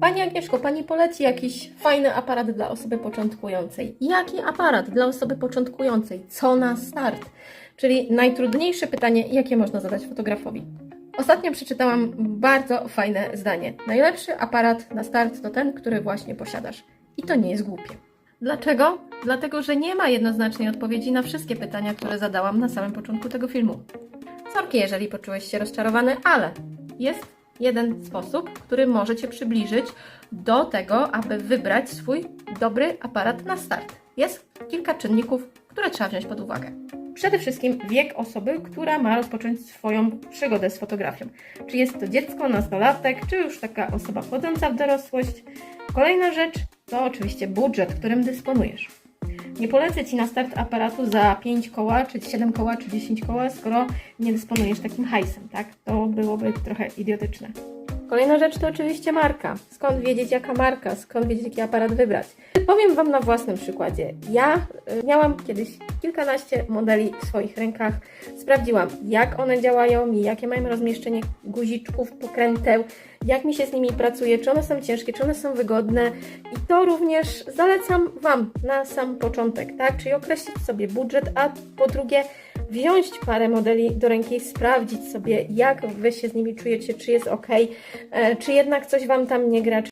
Pani Agnieszko, Pani poleci jakiś fajny aparat dla osoby początkującej. Jaki aparat dla osoby początkującej? Co na start? Czyli najtrudniejsze pytanie, jakie można zadać fotografowi. Ostatnio przeczytałam bardzo fajne zdanie. Najlepszy aparat na start to ten, który właśnie posiadasz. I to nie jest głupie. Dlaczego? Dlatego, że nie ma jednoznacznej odpowiedzi na wszystkie pytania, które zadałam na samym początku tego filmu. Sorki, jeżeli poczułeś się rozczarowany, ale jest jeden sposób, który może Cię przybliżyć do tego, aby wybrać swój dobry aparat na start. Jest kilka czynników, które trzeba wziąć pod uwagę. Przede wszystkim wiek osoby, która ma rozpocząć swoją przygodę z fotografią. Czy jest to dziecko, nastolatek, czy już taka osoba wchodząca w dorosłość. Kolejna rzecz to oczywiście budżet, którym dysponujesz. Nie polecę Ci na start aparatu za 5 koła, czy 7 koła, czy 10 koła, skoro nie dysponujesz takim hajsem, tak? To byłoby trochę idiotyczne. Kolejna rzecz to oczywiście marka. Skąd wiedzieć, jaka marka, skąd wiedzieć, jaki aparat wybrać? Powiem Wam na własnym przykładzie. Ja y, miałam kiedyś kilkanaście modeli w swoich rękach. Sprawdziłam, jak one działają, jakie mają rozmieszczenie guziczków, pokręteł, jak mi się z nimi pracuje, czy one są ciężkie, czy one są wygodne. I to również zalecam Wam na sam początek, tak? Czyli określić sobie budżet, a po drugie wziąć parę modeli do ręki, sprawdzić sobie, jak Wy się z nimi czujecie, czy jest ok, e, czy jednak coś Wam tam nie gra,